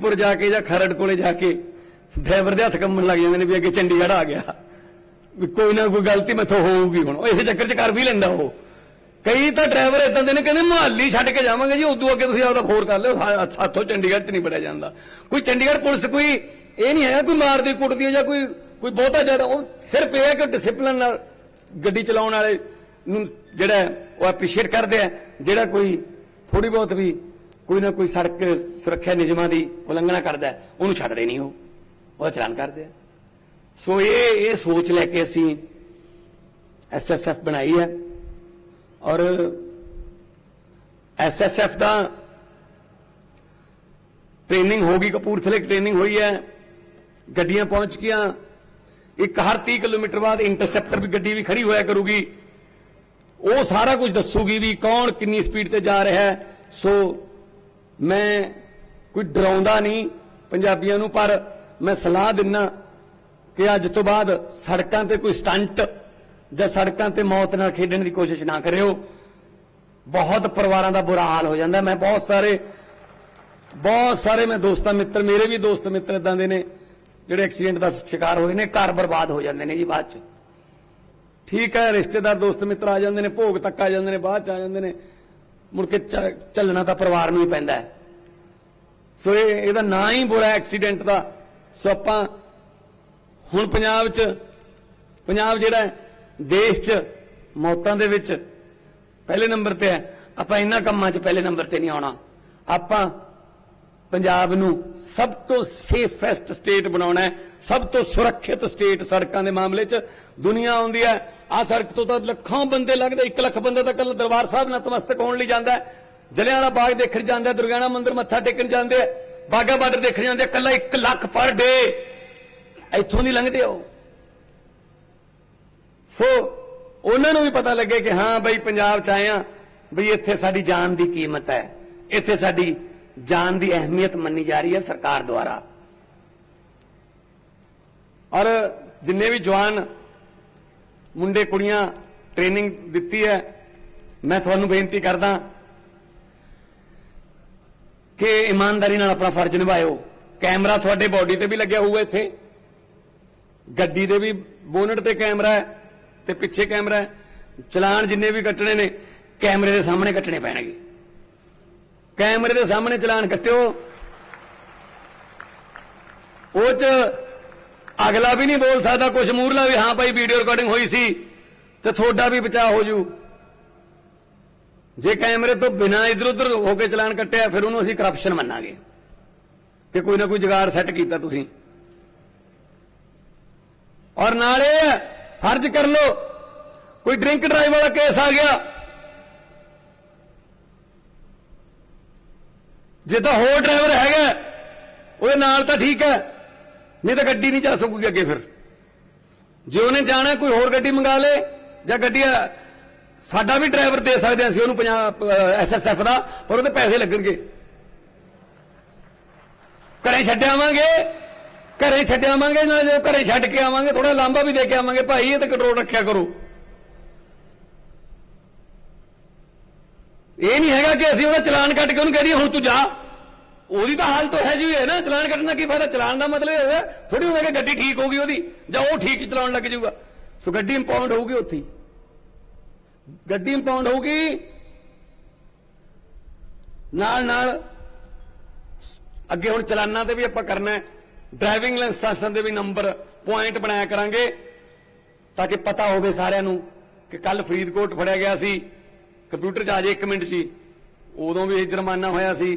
ਪੁਰ ਜਾ ਕੇ ਜਾਂ ਖਰੜ ਕੋਲੇ ਜਾ ਕੇ ਡਰਾਈਵਰ ਦੇ ਹੱਥ ਕੰਮਣ ਲੱਗ ਜਾਂਦੇ ਨੇ ਵੀ ਅੱਗੇ ਚੰਡੀਗੜ੍ਹ ਆ ਗਿਆ। ਵੀ ਕੋਈ ਨਾ ਕੋਈ ਗਲਤੀ ਮੈਥੋਂ ਹੋਊਗੀ ਹੁਣ। ਇਸੇ ਚੱਕਰ 'ਚ ਕਰ ਵੀ ਲੈਂਦਾ ਉਹ। ਕਈ ਤਾਂ ਡਰਾਈਵਰ ਇਦਾਂ ਦੇ ਨੇ ਕਹਿੰਦੇ ਮੁਹੱਲੀ ਛੱਡ ਕੇ ਜਾਵਾਂਗੇ ਜੀ, ਉਦੋਂ ਅੱਗੇ ਤੁਸੀਂ ਆਪਦਾ ਫੋਰ ਕਰ ਲਿਓ, ਸਾ- ਸਾਥੋਂ ਚੰਡੀਗੜ੍ਹ 'ਚ ਨਹੀਂ ਬੜਿਆ ਜਾਂਦਾ। ਕੋਈ ਚੰਡੀਗੜ੍ਹ ਪੁਲਿਸ ਕੋਈ ਇਹ ਨਹੀਂ ਹੈ ਕੋਈ ਮਾਰਦੀ ਕੁੱਟਦੀ ਹੈ ਜਾਂ ਕੋਈ ਕੋਈ ਬਹੁਤਾ ਜ਼ਿਆਦਾ, ਉਹ ਸਿਰਫ ਇਹ ਹੈ ਕਿ ਡਿਸਪਲਿਨ ਨਾਲ ਗੱਡੀ ਚਲਾਉਣ ਵਾਲੇ ਨੂੰ ਜਿਹੜਾ ਉਹ ਐਪਰੀਸ਼ੀਏਟ ਕਰਦੇ ਆ। ਜਿਹੜਾ ਕੋਈ ਥੋੜੀ ਬਹੁਤ ਵੀ ਕੋਈ ਨਾ ਕੋਈ ਸੜਕ ਸੁਰੱਖਿਆ ਨਿਯਮਾਂ ਦੀ ਉਲੰਘਣਾ ਕਰਦਾ ਉਹਨੂੰ ਛੱਡਦੇ ਨਹੀਂ ਉਹ। ਉਹਦਾ ਚਲਾਨ ਕਰਦੇ ਆ। ਸੋ ਇਹ ਇਹ ਸੋਚ ਲੈ ਕੇ ਅਸੀਂ ਐਸਐਸਐਫ ਬਣਾਈ ਹੈ। ਔਰ ਐਸਐਸਐਫ ਦਾ ਟ੍ਰੇਨਿੰਗ ਹੋ ਗਈ, ਕਪੂਰਥਲੇ ਟ੍ਰੇਨਿੰਗ ਹੋਈ ਹੈ। ਗੱਡੀਆਂ ਪਹੁੰਚ ਗਈਆਂ। ਇੱਕ ਹਰ 30 ਕਿਲੋਮੀਟਰ ਬਾਅਦ ਇੰਟਰਸੈਪਟਰ ਵੀ ਗੱਡੀ ਵੀ ਖੜੀ ਹੋਇਆ ਕਰੂਗੀ। ਉਹ ਸਾਰਾ ਕੁਝ ਦੱਸੂਗੀ ਵੀ ਕੌਣ ਕਿੰਨੀ ਸਪੀਡ ਤੇ ਜਾ ਰਿਹਾ ਹੈ। ਸੋ ਮੈਂ ਕੋਈ ਡਰਾਉਂਦਾ ਨਹੀਂ ਪੰਜਾਬੀਆਂ ਨੂੰ, ਪਰ ਮੈਂ ਸਲਾਹ ਦਿੰਨਾ ਕਿ ਅੱਜ ਤੋਂ ਬਾਅਦ ਸੜਕਾਂ ਤੇ ਕੋਈ ਸਟੰਟ ਜਾਂ ਸੜਕਾਂ ਤੇ ਮੌਤ ਨਾਲ ਖੇਡਣ ਦੀ ਕੋਸ਼ਿਸ਼ ਨਾ ਕਰਿਓ। ਬਹੁਤ ਪਰਿਵਾਰਾਂ ਦਾ ਬੁਰਾ ਹਾਲ ਹੋ ਜਾਂਦਾ। ਮੈਂ ਬਹੁਤ ਸਾਰੇ ਬਹੁਤ ਸਾਰੇ ਮੈਂ ਦੋਸਤਾਂ ਮਿੱਤਰ, ਮੇਰੇ ਵੀ ਦੋਸਤ ਮਿੱਤਰ ਇਦਾਂ ਦੇ ਨੇ, ਜਿਹੜੇ ਐਕਸੀਡੈਂਟ ਦਾ ਸ਼ਿਕਾਰ ਹੋਏ ਨੇ, ਘਰ ਬਰਬਾਦ ਹੋ ਜਾਂਦੇ ਨੇ ਜੀ ਬਾਅਦ ਚ। ਠੀਕ ਹੈ, ਰਿਸ਼ਤੇਦਾਰ, ਦੋਸਤ, ਮਿੱਤਰ ਆ ਜਾਂਦੇ ਨੇ, ਭੋਗ ਤੱਕ ਆ ਜਾਂਦੇ ਨੇ, ਬਾਅਦ ਚ ਆ ਜਾਂਦੇ ਨੇ। ਮੁੜ ਕੇ ਚ- ਚੱਲਣਾ ਤਾਂ ਪਰਿਵਾਰ ਨੂੰ ਹੀ ਪੈਂਦਾ ਹੈ। ਸੋ ਇਹ ਇਹਦਾ ਨਾਂ ਹੀ ਬੁਰਾ ਐਕਸੀਡੈਂਟ ਦਾ। ਸੋ ਆਪਾਂ ਹੁਣ ਪੰਜਾਬ 'ਚ, ਪੰਜਾਬ ਜਿਹੜਾ ਦੇਸ਼ 'ਚ ਮੌਤਾਂ ਦੇ ਵਿੱਚ ਪਹਿਲੇ ਨੰਬਰ ਤੇ ਹੈ। ਆਪਾਂ ਇਹਨਾਂ ਕੰਮਾਂ 'ਚ ਪਹਿਲੇ ਨੰਬਰ ਤੇ ਨਹੀਂ ਆਉਣਾ। ਆਪਾਂ ਪੰਜਾਬ ਨੂੰ ਸਭ ਤੋਂ ਸੇਫੈਸਟ ਸਟੇਟ ਬਣਾਉਣਾ ਹੈ, ਸਭ ਤੋਂ ਸੁਰੱਖਿਅਤ ਸਟੇਟ ਸੜਕਾਂ ਦੇ ਮਾਮਲੇ 'ਚ ਦੁਨੀਆ ਆਉਂਦੀ ਹੈ। ਆ ਸੜਕ ਤੋਂ ਤਾਂ ਲੱਖਾਂ ਬੰਦੇ ਲੱਗਦੇ 1 ਲੱਖ ਬੰਦਾ ਤਾਂ ਕੱਲ ਦਰਬਾਰ ਸਾਹਿਬ ਨਤਮਸਤਕ ਹੋਣ ਲਈ ਜਾਂਦਾ ਹੈ। ਜਲਿਆਂਵਾਲਾ ਬਾਗ ਦੇਖਣ ਜਾਂਦਾ ਦੁਰਗਿਆਣਾ ਮੰਦਿਰ ਮੱਥਾ ਟੇਕਣ ਜਾਂਦੇ ਆ ਬਾਗਾ ਬਾਰਡਰ ਦੇਖਣ ਜਾਂਦੇ ਆ ਕੱਲਾ 1 ਲੱਖ ਪਰ ਡੇ। ਇੱਥੋਂ ਨਹੀਂ ਲੰਘਦੇ ਹੋ ਸੋ ਉਹਨਾਂ ਨੂੰ ਵੀ ਪਤਾ ਲੱਗੇ ਕਿ ਹਾਂ ਬਈ ਪੰਜਾਬ ਚ ਆਏ ਆ ਬਈ ਇੱਥੇ ਸਾਡੀ ਜਾਨ ਦੀ ਕੀਮਤ ਹੈ, ਇੱਥੇ ਸਾਡੀ ਜਾਨ ਦੀ ਅਹਿਮੀਅਤ ਮੰਨੀ ਜਾ ਰਹੀ ਹੈ ਸਰਕਾਰ ਦੁਆਰਾ। ਔਰ ਜਿੰਨੇ ਵੀ ਜਵਾਨ ਮੁੰਡੇ ਕੁੜੀਆਂ ਟ੍ਰੇਨਿੰਗ ਦਿੱਤੀ ਹੈ, ਮੈਂ ਤੁਹਾਨੂੰ ਬੇਨਤੀ ਕਰਦਾ ਕਿ ਇਮਾਨਦਾਰੀ ਨਾਲ ਆਪਣਾ ਫਰਜ਼ ਨਿਭਾਇਓ। ਕੈਮਰਾ ਤੁਹਾਡੇ ਬਾਡੀ ਤੇ ਵੀ ਲੱਗਿਆ ਹੋਊਗਾ ਇੱਥੇ। ਗੱਡੀ ਦੇ ਵੀ ਬੋਨਟ ਤੇ ਕੈਮਰਾ ਹੈ ਤੇ ਪਿੱਛੇ ਕੈਮਰਾ ਹੈ। ਚਲਾਨ ਜਿੰਨੇ ਵੀ ਕੱਟਣੇ ਨੇ, ਕੈਮਰੇ ਦੇ ਸਾਹਮਣੇ ਕੱਟਣੇ ਪੈਣਗੇ। ਕੈਮਰੇ ਦੇ ਸਾਹਮਣੇ ਚਲਾਨ ਕੱਟਿਓ। ਉਹ ਚ ਅਗਲਾ ਵੀ ਨਹੀਂ ਬੋਲ ਸਕਦਾ ਕੁਝ ਮੂਰਲਾ ਵੀ, ਹਾਂ ਭਾਈ ਵੀਡੀਓ ਰਿਕਾਰਡਿੰਗ ਹੋਈ ਸੀ, ਤੇ ਤੁਹਾਡਾ ਵੀ ਬਚਾਅ ਹੋ ਜੂ। ਜੇ ਕੈਮਰੇ ਤੋਂ ਬਿਨਾਂ ਇਧਰ ਉਧਰ ਹੋ ਕੇ ਚਲਾਨ ਕੱਟਿਆ, ਫਿਰ ਉਹਨੂੰ ਅਸੀਂ ਕਰਪਸ਼ਨ ਮੰਨਾਂਗੇ। ਕਿ ਕੋਈ ਨਾ ਕੋਈ ਜੁਗਾੜ ਸੈੱਟ ਕੀਤਾ ਤੁਸੀਂ। ਔਰ ਨਾਲੇ ਫਰਜ਼ ਕਰ ਲੋ ਕੋਈ ਡਰਿੰਕ ਡਰਾਈਵ ਵਾਲਾ ਕੇਸ ਆ ਗਿਆ। ਜੇ ਤਾਂ ਹੋਰ ਡਰਾਈਵਰ ਹੈਗਾ, ਉਹਦੇ ਨਾਲ ਤਾਂ ਠੀਕ ਹੈ। ਨਹੀਂ ਤਾਂ ਗੱਡੀ ਨਹੀਂ ਜਾ ਸਕੂਗੀ ਅੱਗੇ ਫਿਰ। ਜੇ ਉਹਨੇ ਜਾਣਾ, ਕੋਈ ਹੋਰ ਗੱਡੀ ਮੰਗਾ ਲੇ, ਜਾਂ ਗੱਡੀ ਸਾਡਾ ਵੀ ਡਰਾਈਵਰ ਦੇ ਸਕਦੇ ਹਾਂ ਅਸੀਂ ਉਹਨੂੰ ਪੰਜਾਬ ਐਸਐਸਐਫ ਦਾ, ਪਰ ਉਹਦੇ ਪੈਸੇ ਲੱਗਣਗੇ। ਘਰੇ ਛੱਡ ਆਵਾਂਗੇ, ਘਰੇ ਛੱਡ ਆਵਾਂਗੇ, ਨਾਲ ਜਦੋਂ ਘਰੇ ਛੱਡ ਕੇ ਆਵਾਂਗੇ ਥੋੜਾ ਲਾਂਬਾ ਵੀ ਦੇ ਕੇ ਆਵਾਂਗੇ, ਭਾਈ, ਇਹ ਤਾਂ ਕੰਟਰੋਲ ਰੱਖਿਆ ਕਰੋ। ਇਹ ਨਹੀਂ ਹੈਗਾ ਕਿ ਅਸੀਂ ਉਹਦਾ ਚਲਾਨ ਕੱਟ ਕੇ ਉਹਨੂੰ ਕਹਿ ਦਈਏ, ਹੁਣ ਤੂੰ ਜਾ। ਉਹਦੀ ਤਾਂ ਹਾਲਤ ਹੈ ਜੀ ਹੈ ਨਾ, ਚਲਾਨ ਕੱਟਣਾ ਕੀ ਫਾਇਦਾ? ਚਲਾਨ ਦਾ ਮਤਲਬ ਇਹ ਹੋਇਆ ਥੋੜੀ ਹੁੰਦਾ ਕਿ ਗੱਡੀ ਠੀਕ ਹੋਗੀ ਉਹਦੀ, ਜਾਂ ਉਹ ਠੀਕ ਚਲਾਉਣ ਲੱਗ ਜਾਊਗਾ। ਸੋ ਗੱਡੀ ਇੰਪਾਊਂਡ ਹੋਊਗੀ ਉੱਥੇ ਗੱਡੀ ਇੰਪਾਊਂਡ ਹੋਊਗੀ, ਨਾਲ ਨਾਲ ਅੱਗੇ ਹੁਣ ਚਲਾਨਾਂ ਤੇ ਵੀ ਆਪਾਂ ਕਰਨਾ ਹੈ ਡਰਾਈਵਿੰਗ ਲਾਇਸੈਂਸਾਂ ਦੇ ਵੀ ਨੰਬਰ ਪੁਆਇੰਟ ਬਣਾਇਆ ਕਰਾਂਗੇ, ਤਾਂ ਕਿ ਪਤਾ ਹੋਵੇ ਸਾਰਿਆਂ ਨੂੰ ਕਿ ਕੱਲ ਫਰੀਦਕੋਟ ਫੜਿਆ ਗਿਆ ਸੀ, ਕੰਪਿਊਟਰ 'ਚ ਆ ਜੇ 1 ਮਿੰਟ 'ਚ ਹੀ। ਉਦੋਂ ਵੀ ਇਹ ਜੁਰਮਾਨਾ ਹੋਇਆ ਸੀ।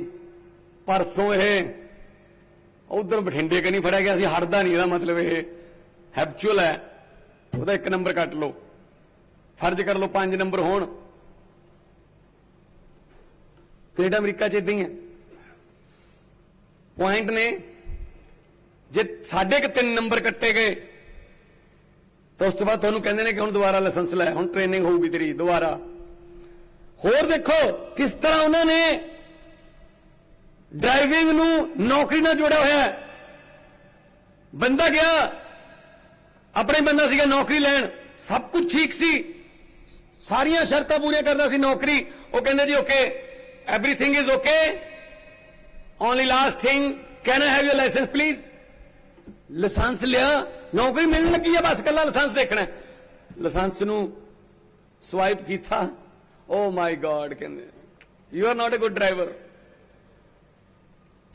ਪਰਸੋਂ ਇਹ ਉਧਰ ਬਠਿੰਡੇ ਕਨੀ ਫੜਿਆ ਗਿਆ ਸੀ ਹੜਦਾ ਨਹੀਂ ਇਹਦਾ ਮਤਲਬ ਇਹ। ਹੈਬਚੁਅਲ ਹੈ। ਉਹਦਾ ਇੱਕ ਨੰਬਰ ਕੱਟ ਲਓ। ਫਰਜ਼ ਕਰ ਲਓ ਪੰਜ ਨੰਬਰ ਹੋਣ। ਕੈਨੇਡਾ, ਅਮਰੀਕਾ 'ਚ ਇਦਾਂ ਹੀ ਹੈ। ਪੁਆਇੰਟ ਨੇ, ਜੇ ਸਾਡੇ ਕਿ ਤਿੰਨ ਨੰਬਰ ਕੱਟੇ ਗਏ, ਤਾਂ ਉਸ ਤੋਂ ਬਾਅਦ ਤੁਹਾਨੂੰ ਕਹਿੰਦੇ ਨੇ ਕਿ ਹੁਣ ਦੁਬਾਰਾ ਲਾਇਸੈਂਸ ਲੈ, ਹੁਣ ਟ੍ਰੇਨਿੰਗ ਹੋਊਗੀ ਤੇਰੀ, ਦੁਬਾਰਾ। ਹੋਰ ਦੇਖੋ, ਕਿਸ ਤਰ੍ਹਾਂ ਉਹਨਾਂ ਨੇ ਡਰਾਈਵਿੰਗ ਨੂੰ ਨੌਕਰੀ ਨਾਲ ਜੋੜਿਆ ਹੋਇਆ ਹੈ। ਬੰਦਾ ਗਿਆ, ਆਪਣੇ ਬੰਦਾ ਸੀਗਾ ਨੌਕਰੀ ਲੈਣ। ਸਭ ਕੁਝ ਠੀਕ ਸੀ। ਸਾਰੀਆਂ ਸ਼ਰਤਾਂ ਪੂਰੀਆਂ ਕਰਦਾ ਸੀ ਨੌਕਰੀ। ਉਹ ਕਹਿੰਦੇ ਜੀ okay everything is okay only last thing can I have your license please license ਲਿਆ। ਨੌਕਰੀ ਮਿਲਣ ਲੱਗੀ ਹੈ ਬਸ ਕੱਲਾ ਲਾਇਸੈਂਸ ਦੇਖਣਾ। ਲਾਇਸੈਂਸ ਨੂੰ ਸਵਾਈਪ ਕੀਤਾ। ਓ ਮਾਈ ਗॉड ਕਹਿੰਦੇ। You are not a good driver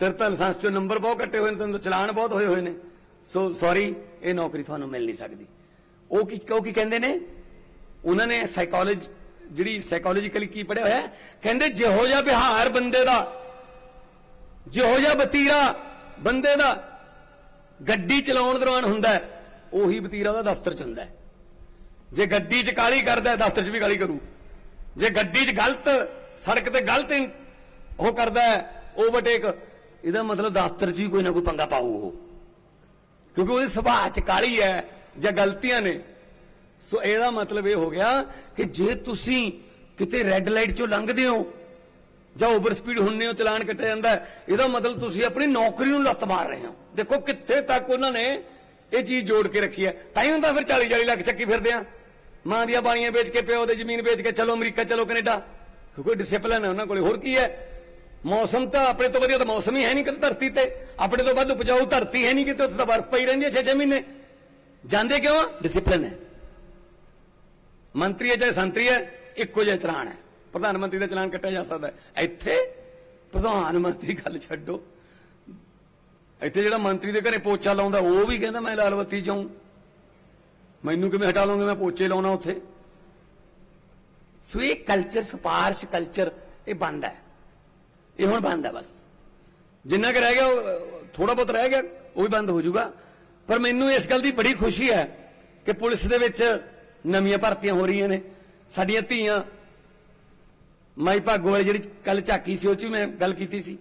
ਤੇਰੇ ਤਾਂ ਲਾਇਸੈਂਸ ਚੋਂ ਨੰਬਰ ਬਹੁਤ ਕੱਟੇ ਹੋਏ ਨੇ ਤੈਨੂੰ ਚਲਾਨ ਬਹੁਤ ਹੋਏ ਹੋਏ ਨੇ। ਸੋ ਸੌਰੀ ਇਹ ਨੌਕਰੀ ਤੁਹਾਨੂੰ ਮਿਲ ਨਹੀਂ ਸਕਦੀ। ਉਹ ਕੀ ਉਹ ਕੀ ਕਹਿੰਦੇ ਨੇ? ਉਹਨਾਂ ਨੇ ਸਾਈਕੋਲੋਜੀ ਜਿਹੜੀ ਸਾਈਕੋਲੋਜੀਕਲੀ ਕੀ ਪੜਿਆ ਹੋਇਆ ਕਹਿੰਦੇ ਜਿਹੋ ਜਿਹਾ ਵਿਹਾਰ ਬੰਦੇ ਦਾ ਜਿਹੋ ਜਿਹਾ ਬਤੀਰਾ ਬੰਦੇ ਦਾ ਗੱਡੀ ਚਲਾਉਣ ਦੌਰਾਨ ਹੁੰਦਾ ਹੈ, ਉਹੀ ਬਤੀਰਾ ਉਹਦਾ ਦਫ਼ਤਰ ਚ ਹੁੰਦਾ ਹੈ। ਜੇ ਗੱਡੀ 'ਚ ਕਾਲੀ ਕਰਦਾ ਦਫ਼ਤਰ 'ਚ ਵੀ ਕਾਲੀ ਕਰੂ। ਜੇ ਗੱਡੀ 'ਚ ਗਲਤ ਸੜਕ ਤੇ ਗਲਤ ਉਹ ਕਰਦਾ ਓਵਰਟੇਕ ਇਹਦਾ ਮਤਲਬ ਦਫ਼ਤਰ 'ਚ ਹੀ ਕੋਈ ਨਾ ਕੋਈ ਪੰਗਾ ਪਾਊ ਉਹ। ਕਿਉਂਕਿ ਉਹਦੇ ਸੁਭਾਅ 'ਚ ਕਾਲੀ ਹੈ ਜਾਂ ਗਲਤੀਆਂ ਨੇ। ਸੋ ਇਹਦਾ ਮਤਲਬ ਇਹ ਹੋ ਗਿਆ ਕਿ ਜੇ ਤੁਸੀਂ ਕਿਤੇ ਰੈੱਡ ਲਾਈਟ 'ਚੋਂ ਲੰਘਦੇ ਹੋ ਜਾਂ ਓਵਰ ਸਪੀਡ ਹੁੰਨੇ ਹੋ, ਚਲਾਨ ਕੱਟਿਆ ਜਾਂਦਾ ਇਹਦਾ ਮਤਲਬ ਤੁਸੀਂ ਆਪਣੀ ਨੌਕਰੀ ਨੂੰ ਲੱਤ ਮਾਰ ਰਹੇ ਹੋ। ਦੇਖੋ ਕਿੱਥੇ ਤੱਕ ਉਹਨਾਂ ਨੇ ਇਹ ਚੀਜ਼ ਜੋੜ ਕੇ ਰੱਖੀ ਹੈ। ਤਾਂ ਹੀ ਹੁੰਦਾ ਫਿਰ 40 40 ਲੱਖ ਚੱਕੀ ਫਿਰਦੇ ਆ। ਮਾਂ ਦੀਆਂ ਬਾਣੀਆਂ ਵੇਚ ਕੇ, ਪਿਓ ਦੇ ਜ਼ਮੀਨ ਵੇਚ ਕੇ, ਚਲੋ ਅਮਰੀਕਾ, ਚਲੋ ਕੈਨੇਡਾ। ਕਿਉਂਕਿ ਡਿਸਪਲਿਨ ਹੈ ਉਹਨਾਂ ਕੋਲੇ। ਹੋਰ ਕੀ ਹੈ? ਮੌਸਮ ਤਾਂ ਆਪਣੇ ਤੋਂ ਵਧੀਆ ਤਾਂ ਮੌਸਮ ਹੀ ਹੈ ਨਹੀਂ ਕਿਤੇ ਧਰਤੀ ਤੇ। ਆਪਣੇ ਤੋਂ ਵੱਧ ਉਪਜਾਊ ਧਰਤੀ ਹੈ ਨਹੀਂ ਕਿਤੇ, ਉੱਥੇ ਤਾਂ ਬਰਫ਼ ਪਈ ਰਹਿੰਦੀ ਹੈ 6-6 ਮਹੀਨੇ। ਜਾਂਦੇ ਕਿਉਂ? ਡਿਸਪਲਿਨ ਹੈ। ਮੰਤਰੀ ਹੈ ਚਾਹੇ ਸੰਤਰੀ ਹੈ, ਇੱਕੋ ਜਿਹਾ ਚਲਾਨ ਹੈ। ਪ੍ਰਧਾਨ ਮੰਤਰੀ ਦਾ ਚਲਾਨ ਕੱਟਿਆ ਜਾ ਸਕਦਾ ਹੈ। ਇੱਥੇ ਪ੍ਰਧਾਨ ਮੰਤਰੀ ਗੱਲ ਛੱਡੋ। ਇੱਥੇ ਜਿਹੜਾ ਮੰਤਰੀ ਦੇ ਘਰੇ ਪੋਚਾ ਲਾਉਂਦਾ, ਉਹ ਵੀ ਕਹਿੰਦਾ ਮੈਂ ਲਾਲਵਤੀ ਬੱਤੀ ਜਾਉਂ ਮੈਨੂੰ ਕਿਵੇਂ ਹਟਾ ਲਓਗੇ ਮੈਂ ਪੋਚੇ ਲਾਉਣਾ ਉੱਥੇ। ਸੋ ਇਹ ਕਲਚਰ ਸਪਾਰਸ਼ ਕਲਚਰ ਇਹ ਬੰਦ ਹੈ। ਇਹ ਹੁਣ ਬੰਦ ਹੈ ਬਸ। ਜਿੰਨਾ ਕਿ ਰਹਿ ਗਿਆ ਥੋੜਾ ਬਹੁਤ ਰਹਿ ਗਿਆ, ਉਹ ਵੀ ਬੰਦ ਹੋ ਜਾਊਗਾ। ਪਰ ਮੈਨੂੰ ਇਸ ਗੱਲ ਦੀ ਬੜੀ ਖੁਸ਼ੀ ਹੈ ਕਿ ਪੁਲਿਸ ਦੇ ਵਿੱਚ ਨਵੀਆਂ ਭਰਤੀਆਂ ਹੋ ਰਹੀਆਂ ਨੇ। ਸਾਡੀਆਂ ਧੀਆਂ ਮਾਈ ਭਾਗੋ ਵਾਲੀ ਜਿਹੜੀ ਕੱਲ ਝਾਕੀ ਸੀ, ਉਹ ਚ ਵੀ ਮੈਂ ਗੱਲ ਕੀਤੀ ਸੀ।